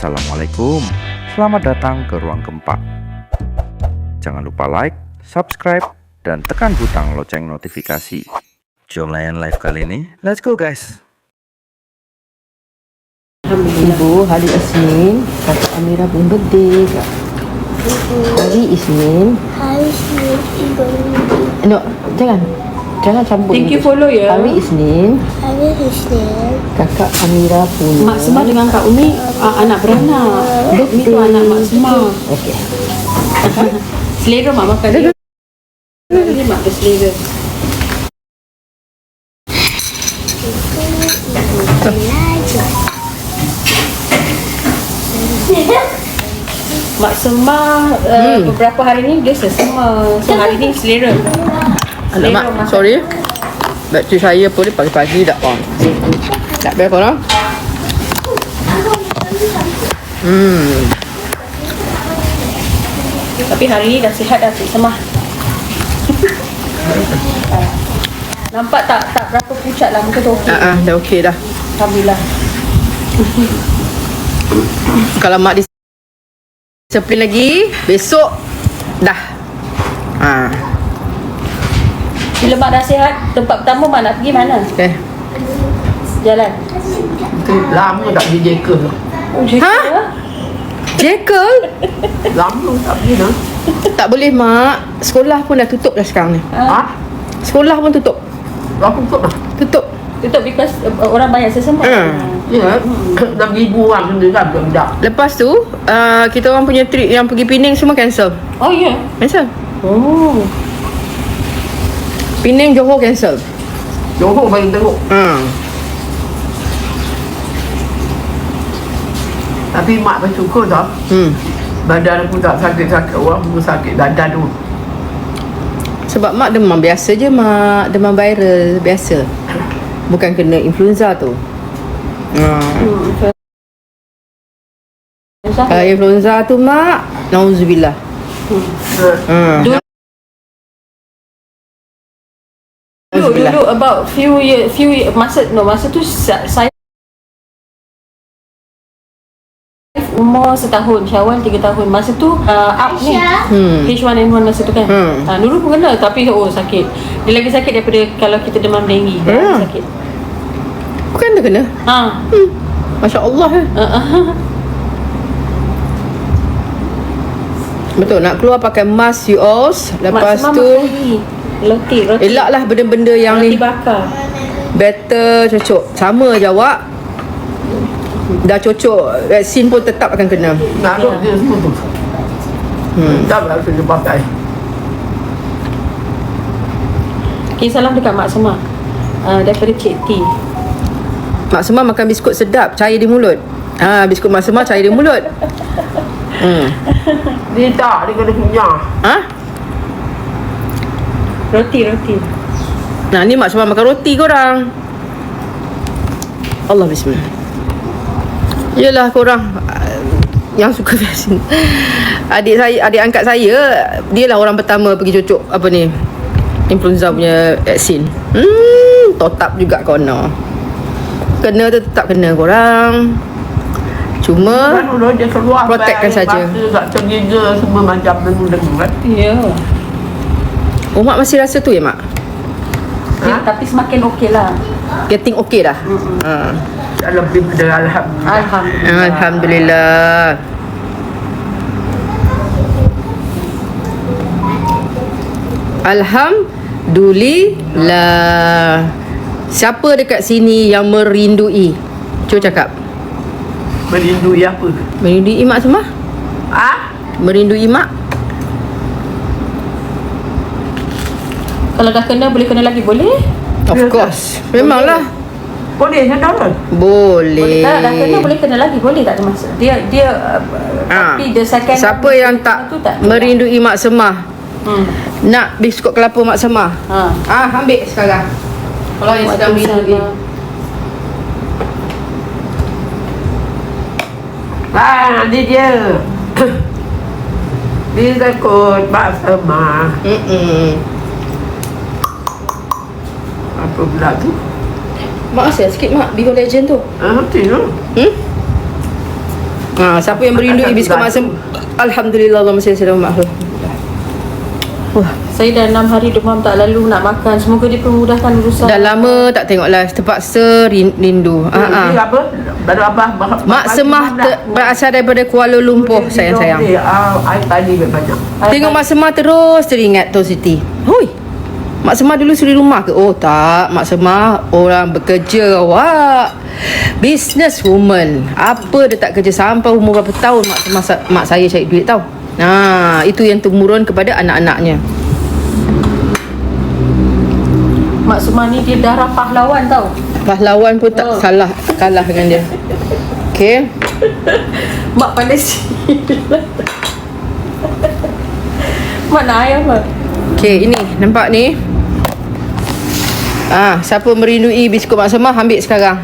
Assalamualaikum, selamat datang ke Ruang Gempa. Jangan lupa like, subscribe, dan tekan butang lonceng notifikasi. Jom layan live kali ini, let's go guys! Ibu hari Isnin. Kakak Amira pun birthday kak. Hari Isnin. Hari Senin Ibu. No Jangan Jangan campur Thank you follow ya. Hari Isnin Hari Isnin Kakak Amira punya Mak Semah dengan Kak Umi uh, anak beranak. Umi tu anak Mak Semah. Okey Selera mak makan dia. Ini mak berselera. Mak Semah uh, beberapa hari ni dia sesama. So hari ni selera. Alamak. Sorry Bateri saya pun pagi-pagi dah on Tak biar korang Hmm Tapi hari ni dah sihat dah Cik Semah. Nampak tak tak berapa pucat lah muka tu okey. ah, ah, Dah okey dah Alhamdulillah. Kalau mak disiplin lagi Besok Dah Ah, Bila mak dah sihat, tempat pertama mak nak pergi mana? Okay Jalan. Lama tak pergi jeka Oh, dia Ha? Jekyll Lama tak pergi dah Tak boleh mak Sekolah pun dah tutup dah sekarang ni Ha? Sekolah pun tutup Berapa tutup dah? Tutup Tutup because uh, orang banyak sesama. Hmm. Ya, dah ribu orang kena kan budak-budak Lepas tu uh, Kita orang punya trip Yang pergi Penang semua cancel Oh ya. Yeah. Cancel Oh. Penang Johor cancel Johor bagi teruk. Hmm. Tapi mak bersyukur tau. Hmm. Badan aku tak sakit-sakit Orang pun sakit. Badan tu Sebab mak demam. Biasa je mak Demam viral. Biasa. Bukan kena influenza tu. Hmm. Kalau influenza tu mak Nauzubillah. Hmm. Dulu, dulu, dulu about few year, few year, masa no masa tu sa- saya umur setahun, Syawal tiga tahun. Masa tu uh, up ni. Hmm. H1N1 masa tu kan. Hmm. Uh, dulu pun kena tapi oh sakit. Dia lagi sakit daripada kalau kita demam. Dia Hmm. sakit. Bukan dia kena Ha. Masya Allah eh. Uh, uh, Betul nak keluar pakai mask you all Lepas Mak Semah tu. Roti, roti. Elaklah benda-benda yang roti ni bakar. Better cocok Sama je awak Dah cocok Vaksin pun tetap akan kena Naruk dia semua tu hmm. Tak lah kena pakai Okay, salam dekat Mak Semah. Uh, daripada Cik T. Mak Semah makan biskut sedap Cair di mulut ha, Biskut Mak Semah cair di mulut hmm. Dia tak, dia kena punya ha? Roti, roti. Nah ni Mak Semah makan roti korang. Allah bismillah. Yelah korang ah, yang suka vaksin. Adik saya Adik angkat saya Dia lah orang pertama Pergi cocok Apa ni Influenza punya vaksin. Hmm Totap juga kono Kena tu tetap kena korang. Cuma Kan dulu dia keluar Protectkan saja. Tak tergiga semua macam dengung-dengung kan Ya. Oh mak masih rasa tu ya mak Dia, tapi semakin okey lah. Getting okay dah ha. Dah lebih pada Alhamdulillah Alhamdulillah. Alhamdulillah Alhamdulillah Siapa dekat sini yang merindui? Cuba cakap Merindui apa Merindui mak semua? Ah, Merindui mak? Kalau dah kena boleh kena lagi boleh? Of Ya, course Memanglah Boleh je dah kan Boleh. Boleh Kalau dah kena boleh kena lagi boleh tak ada masalah. Dia dia Ah. tapi the second Siapa yang tak tu tak merindui mak semah Hmm. Nak biskut kelapa mak semah Ha. Ah, ambil sekarang Kalau yang sedang merindui Ah, ni dia Dia takut Mak sama Mm-mm. Apa pula tu Mak asyik sikit mak Bigo Legend tu Ah, nanti tu Hmm? Ha, siapa yang merindui biskut mak semah? Alhamdulillah Allah masih sedang makhluk. Wah, Saya dah 6 hari demam tak lalu nak makan. Semoga dia permudahkan urusan. dah lama tak tengok live terpaksa rin- rindu. Ha Dia ah. apa? Baru apa? Mak, Mak Semah ter- berasal daripada Kuala Lumpur sayang-sayang. Ah, I tadi baca. Tengok Mak Semah terus teringat Tok Siti. Hui. Mak Semah dulu suri rumah ke? Oh tak, Mak Semah orang bekerja awak. Business woman. Apa dia tak kerja sampai umur berapa tahun Mak Semah mak saya cari duit tau. Nah, itu yang temurun kepada anak-anaknya. Mak Semah ni dia darah pahlawan tau. Pahlawan pun tak Oh. salah kalah dengan dia. Okey. Mak pandai silat. Mak nak ayam apa? Okey, ini nampak ni. Ah, siapa merindui biskut Mak Semah ambil sekarang.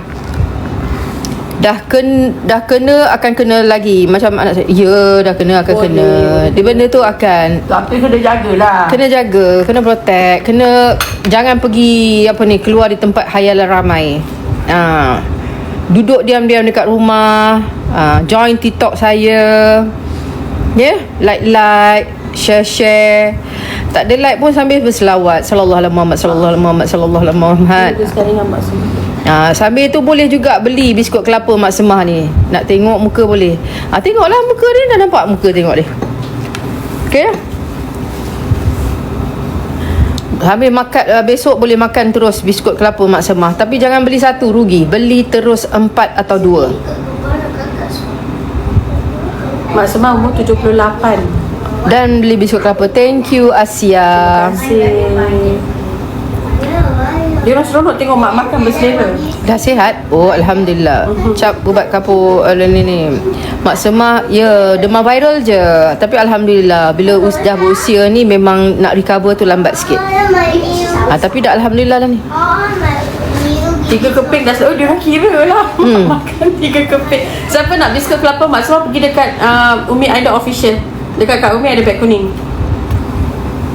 Dah ken dah kena akan kena lagi macam anak saya. Ya, dah kena akan Boleh. kena. Dia benda tu akan Tapi kena jagalah. kena jaga, kena protect, kena jangan pergi apa ni keluar di tempat hayalan ramai. Ah. Duduk diam-diam dekat rumah, ah, join TikTok saya. Ya, yeah? like-like, share-share. Tak ada like pun sambil berselawat. Sallallahu alaihi Muhammad, sallallahu alaihi Muhammad, sallallahu alaihi Muhammad. Semah. Ha, sambil tu boleh juga beli biskut kelapa Mak Semah ni. Nak tengok muka boleh. Ha, tengoklah muka dia. Dah nampak muka tengok dia. Okey? Habis makan uh, besok boleh makan terus biskut kelapa Mak Semah. Tapi jangan beli satu rugi. Beli terus empat atau dua. Mak Semah umur 78. Dan beli biskut kelapa. Thank you Asia. Asyik. Dia orang seronok tengok mak makan berselera. Dah sihat? Oh Alhamdulillah Cap ubat kapur uh, ni ni Mak Semah Ya demam viral je Tapi Alhamdulillah Bila us, dah berusia ni Memang nak recover tu lambat sikit ha, Tapi dah Alhamdulillah lah ni Tiga keping dah Oh dia orang kira lah hmm. Makan tiga keping Siapa nak biskut kelapa Mak Semah pergi dekat uh, Umi Aida Official Dekat Kak Umi ada beg kuning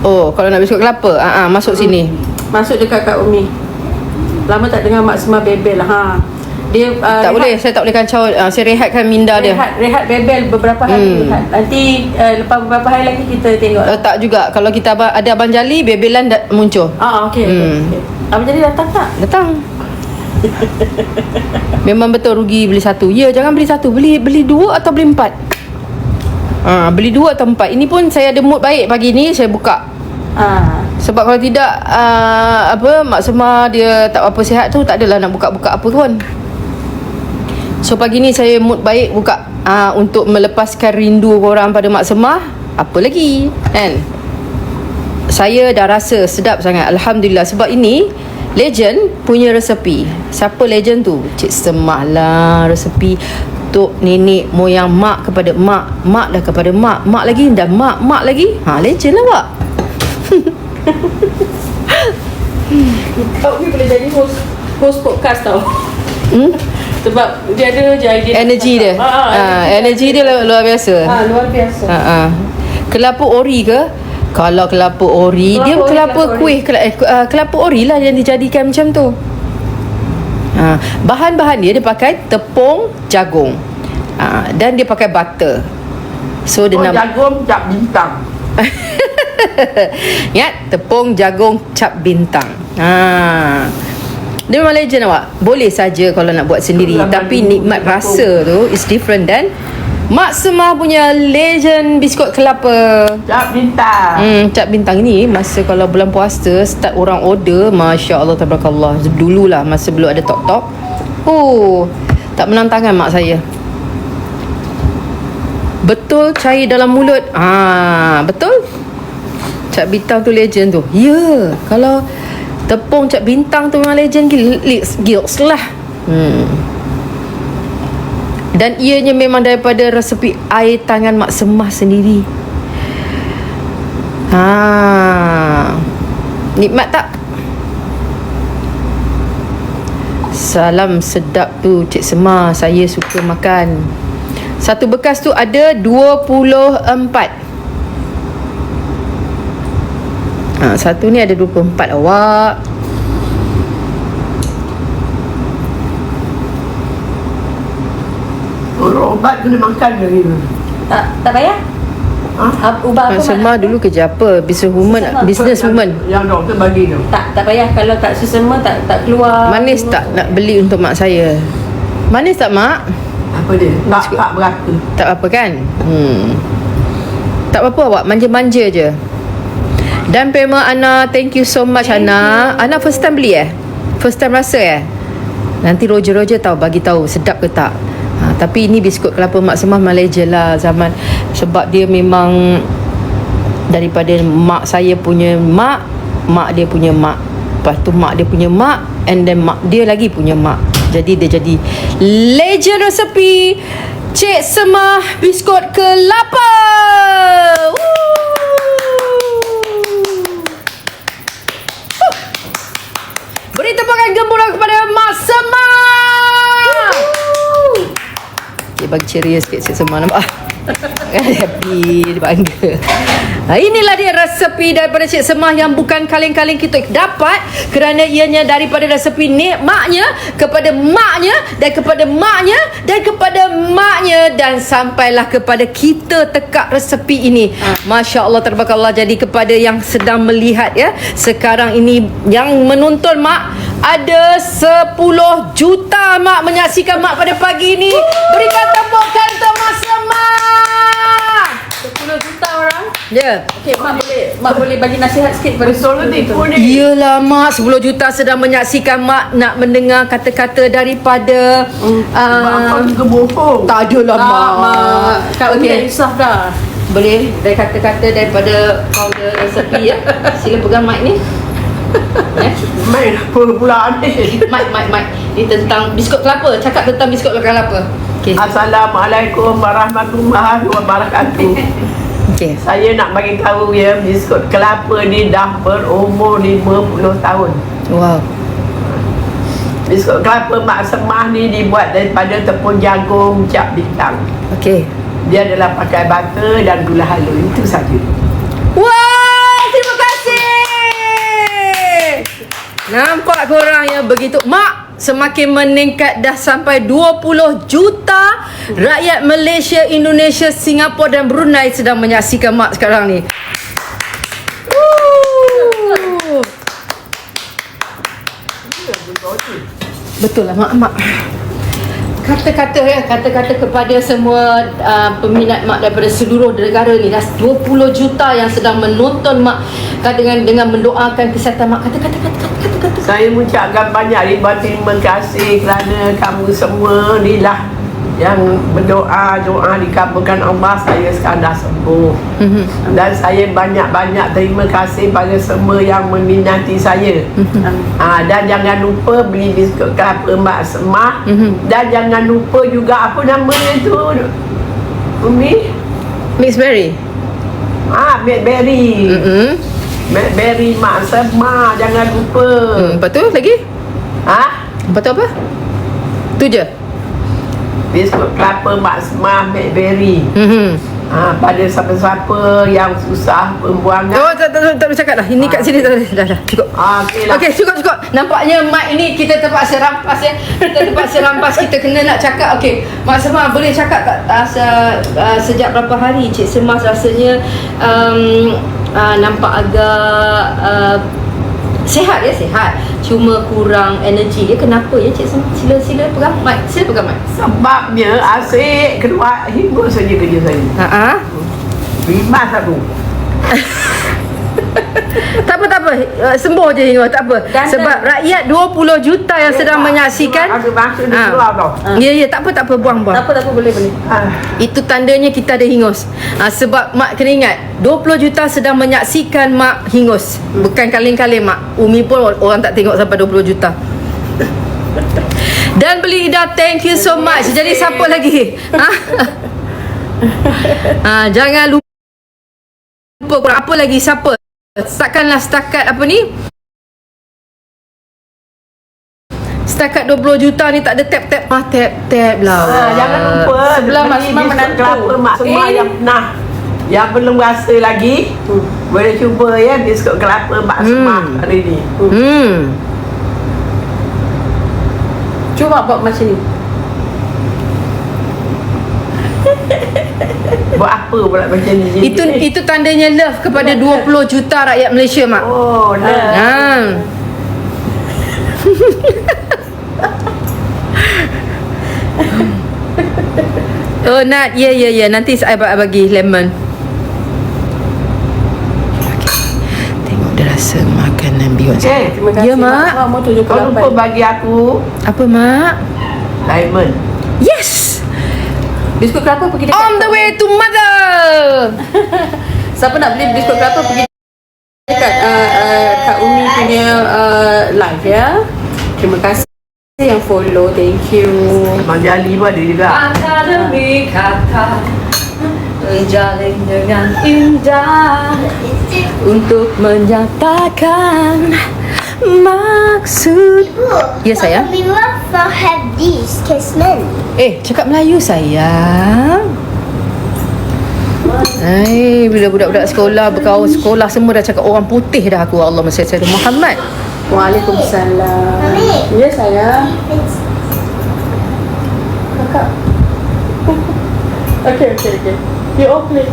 Oh kalau nak biskut kelapa ha, ha, Masuk sini Masuk dekat Kak Umi Lama tak dengar Mak Semah bebel ha. Dia uh, Tak boleh Saya tak boleh kacau uh, Saya rehatkan minda dia Rehat, rehat bebel beberapa hari Hmm. rehat. Nanti uh, lepas beberapa hari lagi kita tengok uh, Tak juga Kalau kita abang, ada Abang Jali Bebelan dah muncul Ah okey okey. Hmm. okey. Abang jadi datang tak? Datang Memang betul rugi beli satu Ya jangan beli satu Beli beli dua atau beli empat ha, Beli dua atau empat. Ini pun saya ada mood baik pagi ni Saya buka. Ah. Sebab kalau tidak uh, Apa Mak Semah dia tak apa sihat tu Tak adalah nak buka-buka apa pun. So pagi ni saya mood baik buka uh, Untuk melepaskan rindu korang pada Mak Semah Apa lagi Kan? Saya dah rasa sedap sangat Alhamdulillah. Sebab ini Legend punya resepi. Siapa legend tu? Cik Semah lah resepi Tok nenek moyang mak kepada mak Mak dah kepada mak Mak lagi dah mak Mak lagi Ha legend lah pak Kak Umi boleh jadi host host podcast tau. Hmm? Sebab dia ada je idea. Energi dia. Ah, ah, Ha, energi dia luar, luar biasa. Ah, luar biasa. Ha ah. Kelapa ori ke? Kalau kelapa ori, Kelapa dia ori, kelapa kelapa ori. kuih kelapa, eh, kelapa ori lah yang dijadikan macam tu. Ha, bahan-bahan dia dia pakai tepung jagung. Ha, dan dia pakai butter. So dia Oh, nak jagung cap bintang. Ingat tepung jagung cap bintang. Ha. Dia memang legend awak. Boleh saja kalau nak buat sendiri, tapi nikmat rasa tu is different dan Mak Semah punya legend biskut kelapa. Cap bintang. Hmm, cap bintang ni masa kalau bulan puasa start orang order, masya-Allah tabarakallah. Dululah masa belum ada tok-tok. Oh, tak menantangan mak saya. Betul cair dalam mulut. Ah, betul? Cap bintang tu legend tu. Ya, kalau tepung cap bintang tu memang legend gila, gila lah. Hmm. Dan ianya memang daripada resepi air tangan Mak Semah sendiri. Ha. Nikmat tak? Salam sedap tu Cik Semah. Saya suka makan. Satu bekas tu ada 24. Ha, satu ni ada 24 awak. Oh, Berobat kena makan lagi Tak tak payah? Ha? Ubah apa Mak Semah dulu kerja apa? Business woman, business woman. Yang doktor bagi tu Tak tak payah kalau tak sesama tak tak keluar. Manis tak nak beli untuk mak saya? Manis tak mak? Apa dia? Tak, tak berapa Tak apa kan? Hmm. Tak apa awak manja-manja je. Dan Pema Ana, thank you so much Ana. Ana first time beli eh? First time rasa eh? Nanti Roger-Roger tahu bagi tahu sedap ke tak. Ha, tapi ini biskut kelapa mak semah Malaysia lah zaman sebab dia memang daripada mak saya punya mak, mak dia punya mak. Lepas tu mak dia punya mak and then mak dia lagi punya mak. Jadi dia jadi legend resepi Cik Semah biskut kelapa. Beri tepukan gemburan kepada Mak Semah. Okay, bagi ceria sikit Cik Semah nampak. Happy Dia bangga Inilah dia resepi daripada Cik Semah Yang bukan kaleng-kaleng kita dapat Kerana ianya daripada resepi nikmatnya Kepada maknya Dan kepada maknya Dan kepada maknya Dan sampailah kepada kita Tekak resepi ini. Masya Allah Terbarakallah Jadi kepada yang sedang melihat ya Sekarang ini Yang menonton mak Ada 10 juta mak Menyaksikan mak pada pagi ini. Berikan tepukan untuk Mak Semah. 10 juta orang. Ya Okey, mak boleh mak boleh bagi nasihat sikit pada Betul ni Iyalah mak 10 juta sedang menyaksikan mak nak mendengar kata-kata daripada Apa uh, juga bohong tak adalah Ah, mak. mak. Kak dah Okey. insaf dah. Boleh dari kata-kata daripada founder resepi ya. Sila pegang mic ni. Eh? Main apa pula ni Mic mic mic. Ni tentang biskut kelapa. Cakap tentang biskut kelapa. Okey. Assalamualaikum warahmatullahi wabarakatuh Okey. Saya nak bagi tahu ya biskut kelapa ni dah berumur 50 tahun. Wow. Biskut kelapa Mak Semah ni dibuat daripada tepung jagung cap bintang. Okey. Dia adalah pakai butter dan gula halus. Itu saja. Wah, terima kasih. Nampak korang yang begitu Mak semakin meningkat dah sampai 20 juta Rakyat Malaysia, Indonesia, Singapura dan Brunei sedang menyaksikan Mak sekarang ni. Betul lah mak mak. Kata-kata ya, kata-kata kepada semua uh, peminat mak daripada seluruh negara ni dah 20 juta yang sedang menonton mak dengan dengan mendoakan kesihatan mak. Kata-kata kata-kata kata-kata. Saya mengucapkan banyak ribuan terima kasih kerana kamu semua ni lah yang berdoa doa dikabulkan Allah saya sekarang dah sembuh Mhm. dan saya banyak-banyak terima kasih pada semua yang meminati saya ha, dan jangan lupa beli biskut kelapa Mak Semah Mhm. dan jangan lupa juga apa namanya tu Umi Mix berry. ah Blackberry Hmm. Blackberry Mak Semah jangan lupa Hmm, lepas tu lagi? ha Lepas tu apa? Tu je. biskut kelapa Mak Semah Blackberry Hmm. Ha, pada siapa-siapa yang susah pembuangan Oh, tak tak tak, tak boleh cakap dah. Ini kat sini dah dah dah, dah cukup. Ah, okey lah. Okey, cukup cukup. Nampaknya mic ini kita terpaksa rampas ya. Kita terpaksa rampas. Kita kena nak cakap. Okey, Mak Semah boleh cakap tak uh, se, uh, sejak berapa hari Cik Semah rasanya um, uh, nampak agak uh, Sihat ya sihat Cuma kurang energi ya Kenapa ya Cik Sila sila pegang mic Sila pegang mic Sebabnya asyik keluar hibur saja kerja saya. Haa Rimas aku. Tak apa tak apa. Uh, Sembuh je Hingga. Tak apa. Dan- Sebab rakyat 20 juta yang sedang menyaksikan. Ada dia Ah. keluar tau. Ya ya tak apa tak apa. Buang buang. Tak apa tak apa boleh boleh. Ah, Itu tandanya kita ada hingus ha, Sebab Mak kena ingat 20 juta sedang menyaksikan Mak hingus Bukan kaleng-kaleng Mak. Umi pun or- orang tak tengok sampai 20 juta. Dan beli Ida Thank you so much. Jadi siapa lagi? Ha? ha, Jangan lupa. Apa lagi? Siapa Takkanlah setakat apa ni Setakat 20 juta ni tak ada tap-tap ah, Tap-tap lah ah, jangan lupa Sebelah Mak biskut menantu. kelapa Mak Semah Eh. yang pernah yang belum rasa lagi boleh cuba ya biskut kelapa Mak Semah hari ni. Hmm Cuba buat macam ni. Buat apa pula macam ni? Itu itu tandanya love kepada 20 juta rakyat Malaysia mak. Oh, dah. Ha. oh Nat, ya ya ya nanti saya ba- bagi lemon. Okay. Tengok dia rasa makanan bihun. Eh, Terima kasih Ya, Mak. Mak kau lupa 78 bagi aku Apa mak? diamond. Yes. Biskut kelapa pergi dekat On the way to mother. Siapa nak beli biskut kelapa pergi dekat uh, uh, Kak Umi punya uh, live ya. Terima kasih yang follow. Thank you. Abang Jali pun ada juga. Kata demi kata Menjalin dengan indah Untuk menyatakan Maksud Ya, sayang? Will have this casement. Eh, cakap Melayu sayang Hai, bila budak-budak sekolah berkawan sekolah semua dah cakap orang putih dah aku Allah Masya Muhammad. Waalaikumsalam. Mami. Ya sayang. Kakak. okay, okay, okay. You all play.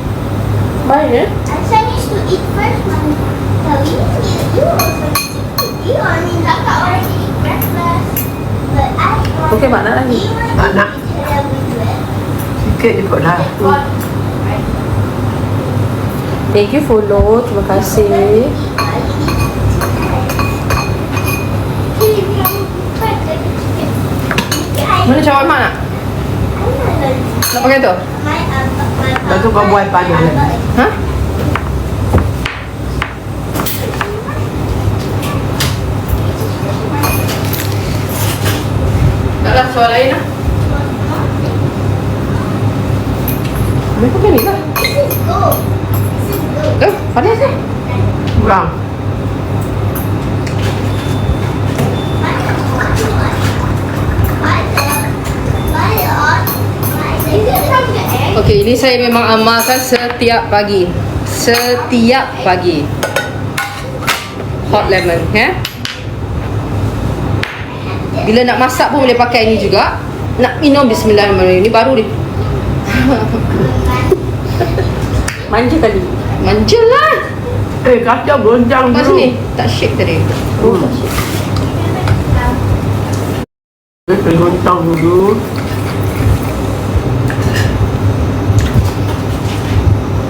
Main ya? Asal needs to eat first, Mommy. Tapi you, you also need to eat. You only kakak already. Okay, mak nak lagi. Tak nak. Sikit je kot lah. Thank you follow. Terima kasih. Mana cawan mak nak? Nak pakai tu? Lepas tu kau buat panas lagi. Ha? Taklah soal lain lah. Mereka pakai ni lah. Eh, panas ni. Kurang. Okey, ini saya memang amalkan setiap pagi. Setiap pagi. Hot lemon, ya. Bila nak masak pun boleh pakai ini juga. Nak minum bismillahirrahmanirrahim. Ini baru ni. Manja kali. Manja lah. Eh, kacau gonjang dulu. ni, tak shake tadi. Oh, tak syuk. Eh, goncang dulu.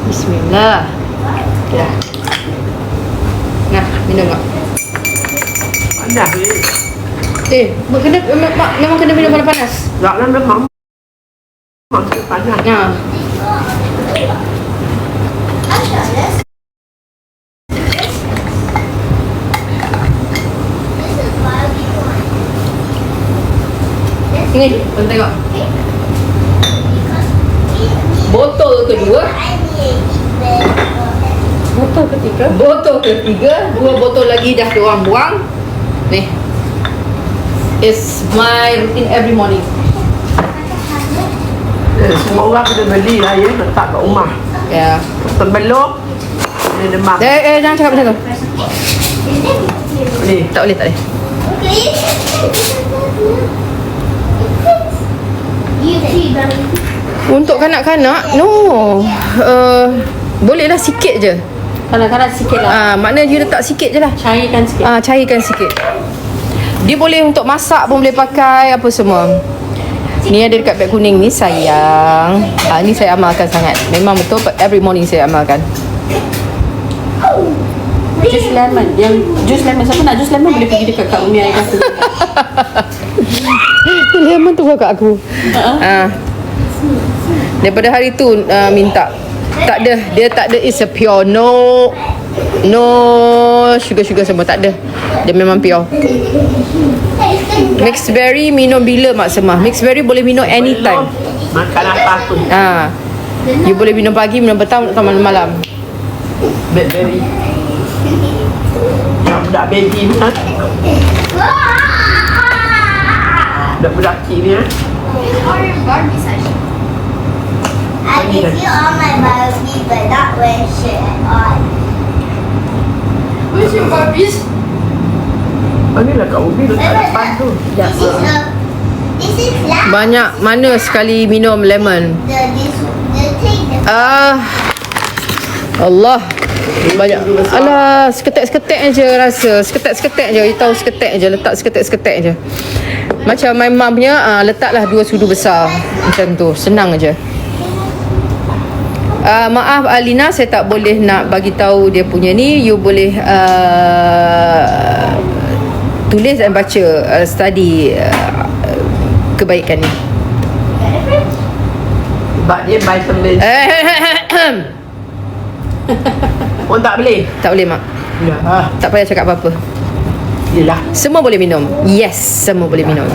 Bismillah. Ya. Nah, minum mak. Panas ni. Eh, mak kena, mak, mak, memang kena minum panas-panas. Tak memang. Maksud panas. Nah. Ni, kau tengok. Botol kedua, Botol ketiga. botol ketiga, dua botol lagi dah diorang buang. Ni. It's my routine every morning. Eh, semua orang kena beli lah ya. Letak kat rumah. Ya. Sebelum dia demam. Eh, eh, jangan cakap macam tu. Ni. Tak boleh, tak boleh. Untuk kanak-kanak, no. Uh, bolehlah sikit je. Kadang-kadang sikit lah. Ah, makna you letak sikit je lah. Cairkan sikit. Ah, cairkan sikit. Dia boleh untuk masak pun boleh pakai apa semua. Ni ada dekat beg kuning ni sayang. Ah, ni saya amalkan sangat. Memang betul every morning saya amalkan. Jus lemon. Yang jus lemon. Siapa nak jus lemon boleh pergi dekat Kak Umi air kata. Lemon tu kat aku. Ah. Daripada hari tu uh, minta. Tak ada, dia tak ada is a pure no no sugar-sugar semua tak ada. Dia memang pure. Mixed berry minum bila mak semah. Mixed berry boleh minum anytime. Makan apa pun. Ha. You boleh minum pagi, minum petang, atau malam-malam. Blackberry. Yang budak baby ni ha. Budak-budak kecil ni ha. I can feel all my Barbie, but not wear shirt at all. Where's your Barbies? Oh, ni lah kat ubi letak depan tu. This is a, this is like Banyak mana sekali minum lemon. the this the thing that Ah. Allah. Banyak. Alah, seketek-seketek je rasa. Seketek-seketek je. You tahu seketek je. Letak seketek-seketek je. Macam my mum punya, ah, letaklah dua sudu besar. Macam tu. Senang je. Uh, maaf Alina saya tak boleh nak bagi tahu dia punya ni you boleh uh, tulis dan baca uh, study uh, kebaikan ni Sebab dia vitamin pun tak boleh. tak boleh mak Ya. Ah, tak payah cakap apa-apa yelah. Semua boleh minum. Yes, semua boleh minum.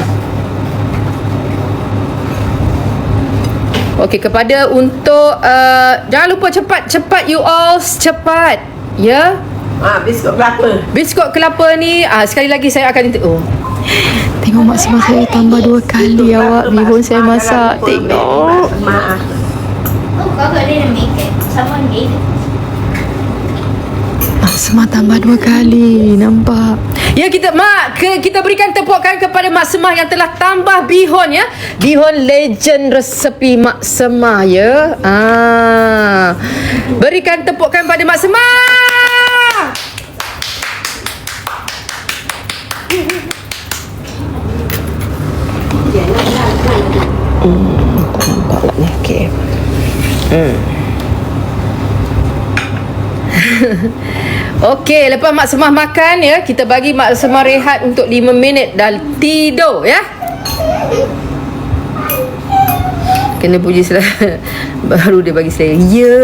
Okey, kepada untuk uh, jangan lupa cepat cepat you all cepat. Ya. Ah, biskut kelapa. Biskut kelapa ni ah, sekali lagi saya akan oh. Tengok mak semah saya tambah dua kali awak bihun saya masak. Tengok. Mak. Oh, kakak didn't make it. Someone made it. Mak semah tambah dua kali. Nampak? Ya kita mak ke, kita berikan tepukan kepada Mak Semah yang telah tambah bihun ya. Bihun legend resepi Mak Semah ya. Ah. Berikan tepukan pada Mak Semah. Okey. Hmm. Okey, lepas Mak Semah makan ya, kita bagi Mak Semah rehat untuk 5 minit dan tidur ya. Kena puji sel- Baru dia bagi saya Ya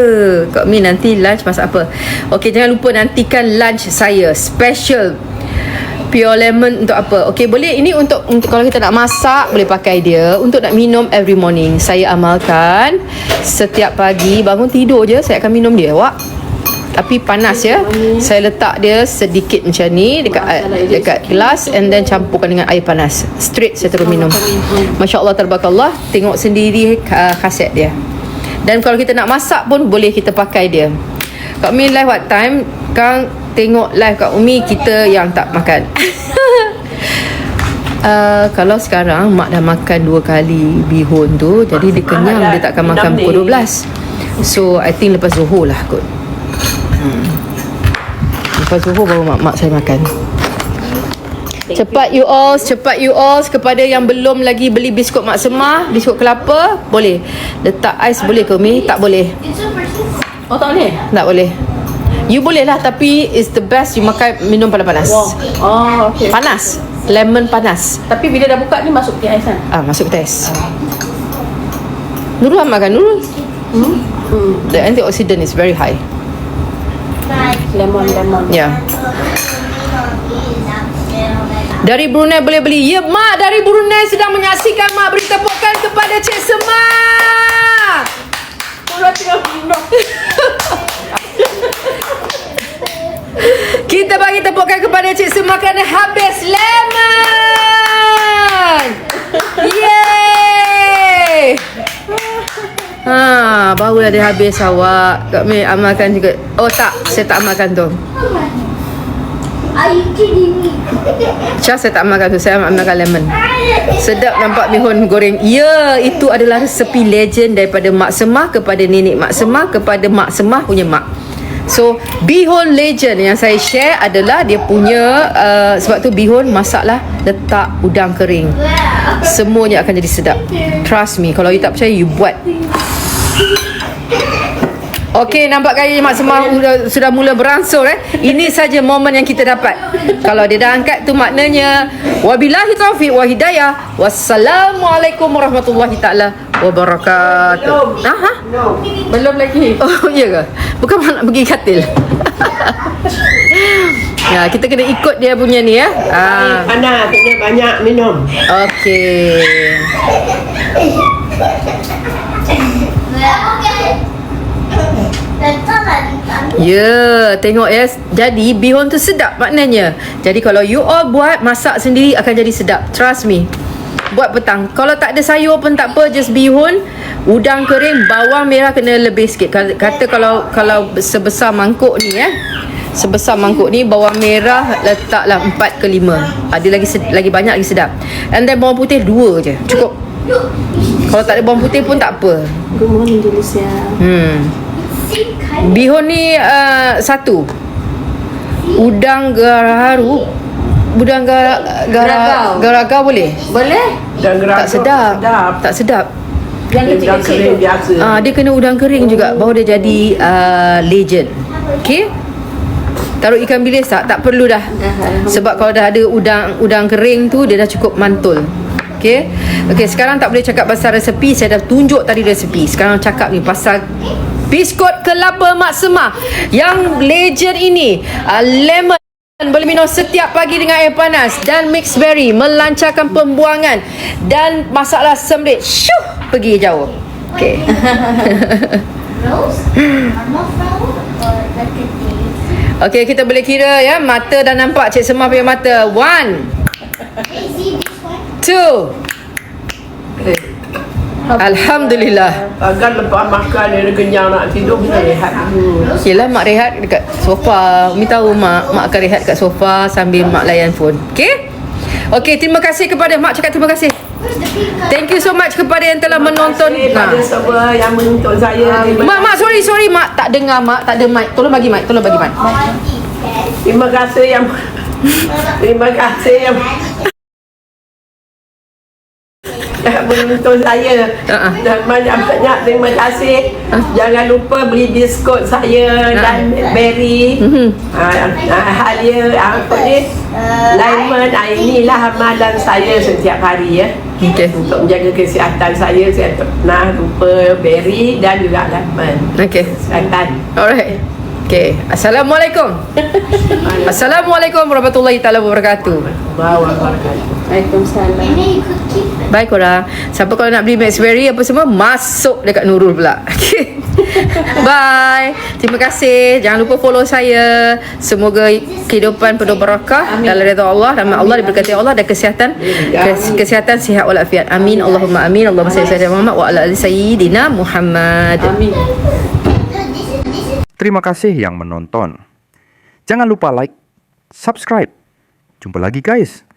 Kak Mi nanti lunch masak apa? Okey jangan lupa nantikan lunch saya. Special Pure lemon untuk apa? Okey boleh Ini untuk, untuk Kalau kita nak masak Boleh pakai dia Untuk nak minum every morning. Saya amalkan. Setiap pagi Bangun tidur je Saya akan minum dia Awak tapi panas ya. Saya letak dia sedikit macam ni dekat dekat gelas and then campurkan dengan air panas. Straight saya terus minum. Masya-Allah tabarakallah. Tengok sendiri uh, khasiat dia. Dan kalau kita nak masak pun boleh kita pakai dia. Kak Umi live what time? Kang tengok live Kak Umi kita yang tak makan. Uh, kalau sekarang mak dah makan dua kali bihun tu jadi dia kenyang dia tak akan makan pukul 12 so I think lepas zuhur lah kot hmm. lepas zuhur baru mak, mak saya makan Cepat you all, cepat you all kepada yang belum lagi beli biskut mak semah, biskut kelapa, boleh. Letak ais boleh ke Mi? Tak boleh. Oh tak boleh? Tak boleh. You boleh lah tapi it's the best you makan minum panas-panas. Oh okay. Panas. Lemon panas. Tapi bila dah buka ni masuk ke ais kan? Ah, masuk ke tes. Nurul makan Nurul. Hmm. The antioxidant is very high. Lemon lemon. Ya. Yeah. Dari Brunei boleh beli. Ya, Mak dari Brunei sedang menyaksikan Mak beri tepukan kepada Cik Semar. Orang tengah minum. Kita bagi tepukan kepada Cik Semar kerana habis lemon. Yeay. Ha, barulah dia habis awak. Kak Mei amalkan juga. Oh tak, saya tak amalkan tu. Syah saya tak makan tu Saya makan lemon Sedap nampak bihun goreng Ya itu adalah resepi legend Daripada Mak Semah Kepada nenek Mak Semah Kepada Mak Semah punya mak So bihun legend yang saya share adalah Dia punya uh, Sebab tu bihun masaklah Letak udang kering Semuanya akan jadi sedap Trust me Kalau you tak percaya you buat Okey, nampak gaya Mak Semah sudah, sudah mula beransur eh. Ini saja momen yang kita dapat. Kalau dia dah angkat tu maknanya wabillahi taufiq wa hidayah. Wassalamualaikum warahmatullahi taala wabarakatuh. Ha ha? No. Belum lagi. Oh, ya ke? Bukan mak nak pergi katil. ya, kita kena ikut dia punya ni ya. Ah. Panas, kena banyak minum. Okey. Ya, tengok ya. Jadi bihun tu sedap maknanya. Jadi kalau you all buat masak sendiri akan jadi sedap. Trust me. Buat petang. Kalau tak ada sayur pun tak apa, just bihun, udang kering, bawang merah kena lebih sikit. Kata- kalau kalau sebesar mangkuk ni ya. Sebesar mangkuk ni bawang merah letaklah 4 ke 5. Ada lagi sed- lagi banyak lagi sedap. And then bawang putih 2 je. Cukup. Kalau tak ada bawang putih pun tak apa. Good morning Delicia. Hmm. Bihun ni uh, satu. Udang gaharu. Udang gara, gara, Garagau. garagau boleh? Boleh? Dan Tak sedap. sedap. Tak sedap. Yang Udang kecil-kecil kering tu. biasa. Ah, dia kena udang kering juga baru dia jadi uh, legend. Okey? Taruh ikan bilis tak? Tak perlu dah. Sebab kalau dah ada udang udang kering tu dia dah cukup mantul. Okey? Okey, sekarang tak boleh cakap pasal resepi. Saya dah tunjuk tadi resepi. Sekarang cakap ni pasal biskut kelapa mak semah yang legend ini. Uh, lemon boleh minum setiap pagi dengan air panas dan mixed berry melancarkan pembuangan dan masalah sembelit syuh pergi jauh. Okey. Rose? Okey, kita boleh kira ya. Mata dah nampak Cik Semah punya mata. One, two. Alhamdulillah. Agar lepas makan dia kenyang nak tidur kita rehat dulu. Yelah mak rehat dekat sofa. Umi tahu mak mak akan rehat dekat sofa sambil mak layan phone. Okey? Okey, terima kasih kepada mak cakap terima kasih. Thank you so much kepada yang telah menonton. Terima kasih pada Nah. semua yang menonton saya. Terima, Mak, mak, sorry, sorry, mak. Tak dengar, mak. Tak ada mic. Tolong bagi mic. Tolong bagi mic. Terima kasih yang terima kasih yang menonton saya Ha-ha. dan banyak-banyak terima kasih jangan lupa beli biskut saya dan berry uh, uh, halia apa ni lemon uh, inilah amalan saya setiap hari ya Okey. untuk menjaga kesihatan saya saya tak pernah lupa berry dan juga lemon Okey. kesihatan Alright. Okey. Assalamualaikum. Assalamualaikum warahmatullahi taala wabarakatuh. Waalaikumsalam. Baik korang. Siapa kalau nak beli Maxberry apa semua Masuk dekat Nurul pula. Okay Bye. Terima kasih. Jangan lupa follow saya. Semoga kehidupan penuh barakah Dalam reda Allah. Rahmat Allah Diberkati Allah Dan kesihatan kes, Kesihatan sihat walafiat. Amin. Allahumma amin. Allahumma salli ala Muhammad Wa ala ali sayyidina Muhammad. Amin. Terima kasih yang menonton. Jangan lupa like, subscribe. Jumpa lagi guys.